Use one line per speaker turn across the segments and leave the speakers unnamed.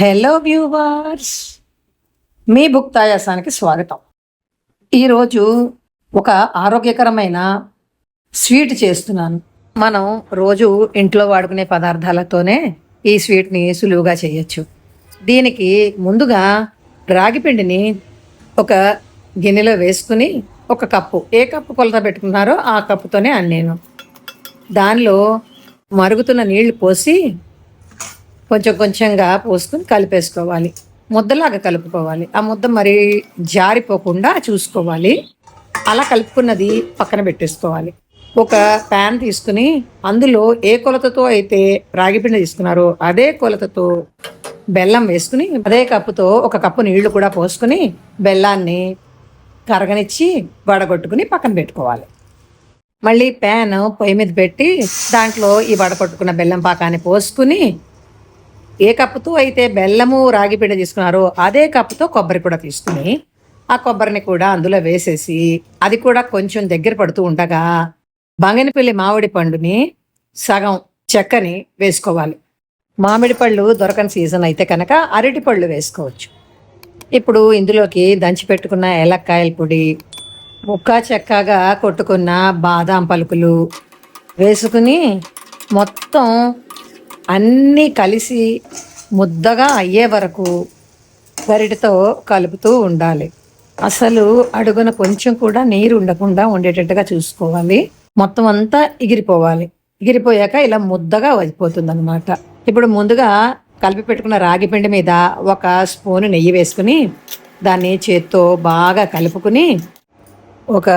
Hello viewers మీ బుక్ తాయాసానికి స్వాగతం. ఈరోజు ఒక ఆరోగ్యకరమైన స్వీట్ చేస్తున్నాను. మనం రోజు ఇంట్లో వాడుకునే పదార్థాలతోనే ఈ స్వీట్ని సులువుగా చేయొచ్చు. దీనికి ముందుగా రాగి పిండిని ఒక గిన్నెలో వేసుకుని ఒక కప్పు. ఏ కప్పు కొలత పెట్టుకున్నారో ఆ కప్పుతోనే అన్నేను. దానిలో మరుగుతున్న నీళ్ళు పోసి కొంచెం కొంచెంగా పోసుకుని కలిపేసుకోవాలి. ముద్దలాగా కలుపుకోవాలి. ఆ ముద్ద మరి జారిపోకుండా చూసుకోవాలి. అలా కలుపుకున్నది పక్కన పెట్టేసుకోవాలి. ఒక ప్యాన్ తీసుకుని అందులో ఏ కొలతతో అయితే రాగిపిండి తీసుకున్నారో అదే కొలతతో బెల్లం వేసుకుని అదే కప్పుతో ఒక కప్పు నీళ్ళు కూడా పోసుకుని బెల్లాన్ని కరగనిచ్చి వడగొట్టుకుని పక్కన పెట్టుకోవాలి. మళ్ళీ ప్యాన్ పొయ్యి మీద పెట్టి దాంట్లో ఈ వడగొట్టుకున్న బెల్లం పాకాన్ని పోసుకుని ఏ కప్పుతో అయితే బెల్లము రాగి పిండి తీసుకున్నారో అదే కప్పుతో కొబ్బరి కూడా తీసుకుని ఆ కొబ్బరిని కూడా అందులో వేసేసి అది కూడా కొంచెం దగ్గర పడుతూ ఉండగా బంగినపల్లి మామిడి పండుని సగం చెక్కని వేసుకోవాలి. మామిడి పళ్ళు దొరకని సీజన్ అయితే కనుక అరటి పళ్ళు వేసుకోవచ్చు. ఇప్పుడు ఇందులోకి దంచి పెట్టుకున్న ఏలక్కాయల పొడి ముక్క చెక్కగా కొట్టుకున్న బాదాం పలుకులు వేసుకుని మొత్తం అన్నీ కలిసి ముద్దగా అయ్యే వరకు గరిటతో కలుపుతూ ఉండాలి. అసలు అడుగున కొంచెం కూడా నీరు ఉండకుండా ఉండేటట్టుగా చూసుకోవాలి. మొత్తం అంతా ఎగిరిపోవాలి. ఎగిరిపోయాక ఇలా ముద్దగా వదిపోతుంది అనమాట ఇప్పుడు ముందుగా కలిపి పెట్టుకున్న రాగి పిండి మీద ఒక స్పూను నెయ్యి వేసుకుని దాన్ని చేత్తో బాగా కలుపుకుని ఒక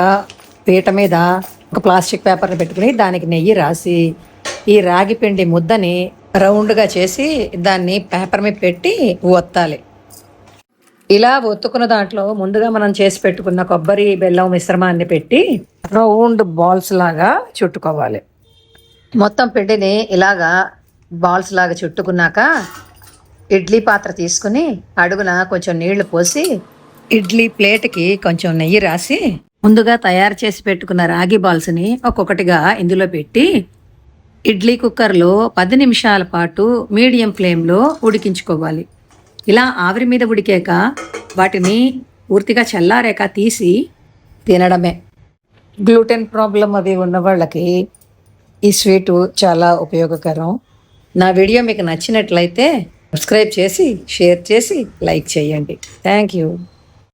పీట మీద ఒక ప్లాస్టిక్ పేపర్ని పెట్టుకుని దానికి నెయ్యి రాసి ఈ రాగి పిండి ముద్దని రౌండ్గా చేసి దాన్ని పేపర్ మీద పెట్టి ఒత్తాలి. ఇలా ఒత్తుకున్న దాంట్లో ముందుగా మనం చేసి పెట్టుకున్న కొబ్బరి బెల్లం మిశ్రమాన్ని పెట్టి రౌండ్ బాల్స్ లాగా చుట్టుకోవాలి. మొత్తం పిండిని ఇలాగా బాల్స్ లాగా చుట్టుకున్నాక ఇడ్లీ పాత్ర తీసుకుని అడుగున కొంచెం నీళ్ళు పోసి ఇడ్లీ ప్లేట్కి కొంచెం నెయ్యి రాసి ముందుగా తయారు చేసి పెట్టుకున్న రాగి బాల్స్ని ఒక్కొక్కటిగా ఇందులో పెట్టి ఇడ్లీ కుక్కర్లో పది నిమిషాల పాటు మీడియం ఫ్లేమ్లో ఉడికించుకోవాలి. ఇలా ఆవిరి మీద ఉడికాక వాటిని పూర్తిగా చల్లారాక తీసి తినడమే. గ్లూటెన్ ప్రాబ్లం అవి ఉన్న వాళ్ళకి ఈ స్వీటు చాలా ఉపయోగకరం. నా వీడియో మీకు నచ్చినట్లయితే సబ్స్క్రైబ్ చేసి షేర్ చేసి లైక్ చేయండి. Thank you.